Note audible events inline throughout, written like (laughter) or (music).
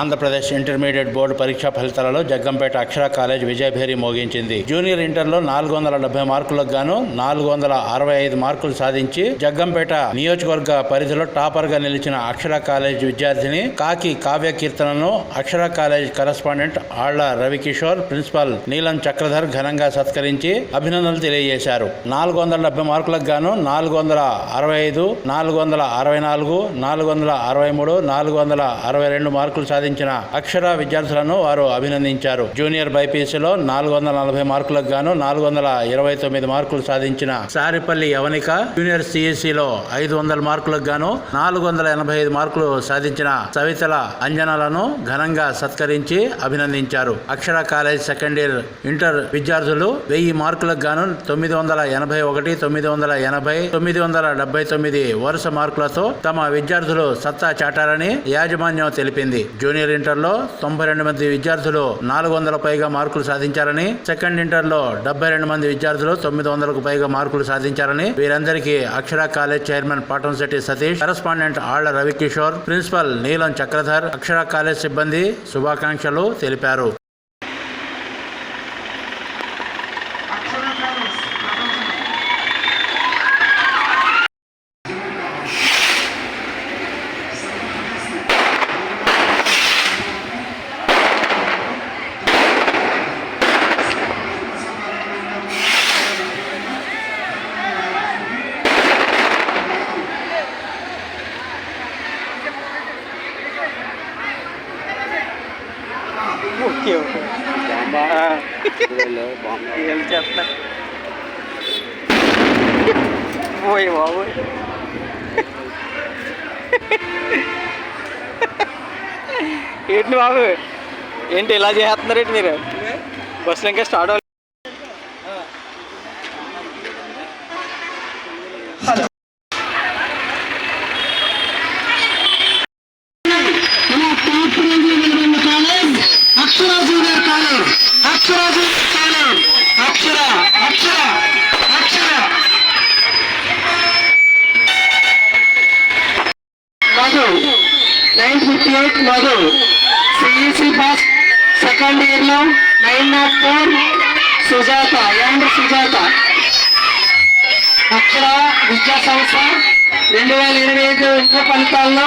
Andhra Pradesh intermediate board పరీక్షా ఫలితాలలో Jaggampeta Akshara college విజయభేరి మోగించింది. జూనియర్ ఇంటర్లో నాలుగు వందల డెబ్బై మార్కులకు గాను నాలుగు వందల అరవై ఐదు మార్కులు సాధించి జగ్గంపేట నియోజకవర్గ పరిధిలో టాపర్గా నిలిచిన అక్షర కాలేజ్ విద్యార్థిని Kaki Kavya కీర్తనను Akshara college correspondent Alla Ravikishore principal నీలం చక్రధర్ ఘనంగా సత్కరించి అభినందనలు తెలియజేశారు. నాలుగు వందల డెబ్బై మార్కులకు గాను నాలుగు వందల అరవై ఐదు నాలుగు వందల అరవై నాలుగు నాలుగు వందల అరవై మూడు నాలుగు వందల అరవై రెండు మార్కులు సాధించిన అక్షర విద్యార్థులను వారు అభినందించారు. జూనియర్ బైపీసీలో నాలుగు వందల నలభై మార్కులకు గాను నాలుగు వందల ఇరవై తొమ్మిది మార్కులు సాధించిన సారిపల్లి యవనిక జూనియర్ సిఎస్సిలో ఐదు వందల మార్కులకు గాను నాలుగు వందల ఎనభై ఐదు మార్కులు సాధించిన సవితల అంజనాలను ఘనంగా సత్కరించి అభినందించారు. Akshara college second year inter విద్యార్థులు వెయ్యి మార్కులకు గాను తొమ్మిది వందల ఎనభై ఒకటి తొమ్మిది వందల ఎనభై తొమ్మిది వందల డెబ్బై తొమ్మిది వరుస మార్కులతో తమ విద్యార్థులు సత్తా చాటారని యాజమాన్యం తెలిపింది. జూనియర్ జూనియర్ ఇంటర్లో తొంభై రెండు మంది విద్యార్థులు నాలుగు వందల పైగా మార్కులు సాధించారని సెకండ్ ఇంటర్లో డెబ్బై రెండు మంది విద్యార్థులు తొమ్మిది వందలకు పైగా మార్కులు సాధించారని వీరందరికీ Akshara college chairman Patamsetti Satish correspondent Alla Ravikishore principal నీలం చక్రధర్ అక్షర కాలేజ్ సిబ్బంది శుభాకాంక్షలు తెలిపారు. ఓకే ఏం (laughs) చేస్తా. పోయి బాబు ఏంటి బాబు? ఏంటి ఇలా చేస్తున్నారు ఏంటి మీరు? బస్సులు ఇంకా స్టార్ట్ అవ్వలేదు మన top range college Akshara junior college Akshara junior college Akshara Akshara Akshara Madhu nine Madhu CEC first second ఇయర్లో nine naught four Sujatha and Sujatha. Akshara విద్యా సంస్థ రెండు వేల ఇరవై ఐదు ఇంటర్ ఫలితాల్లో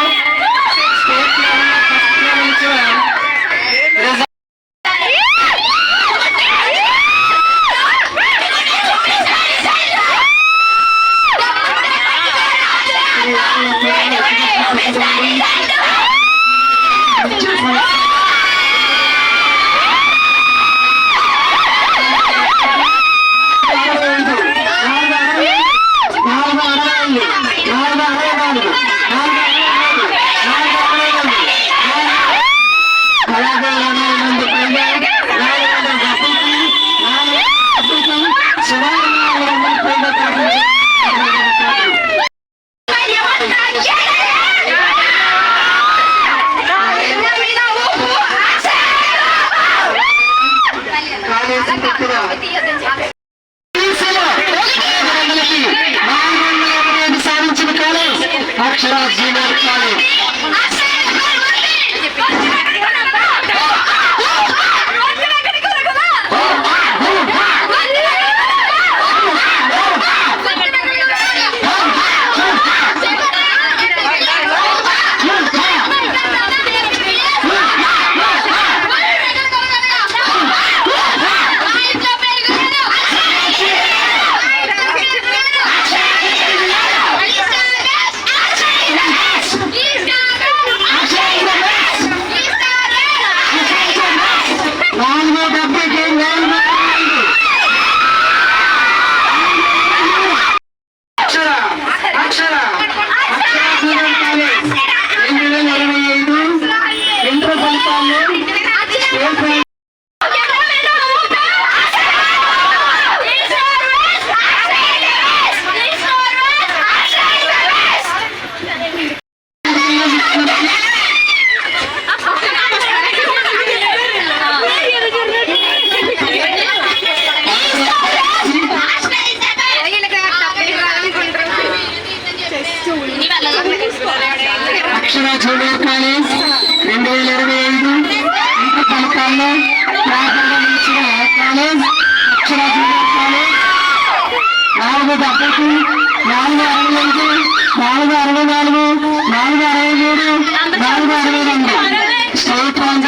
సాధించిన అక్షర காலே జతలకి నాలుగు అరవై ఐదు నాలుగు అరవై నాలుగు నాలుగు అరవై మూడు నాలుగు అరవై రెండు. State rank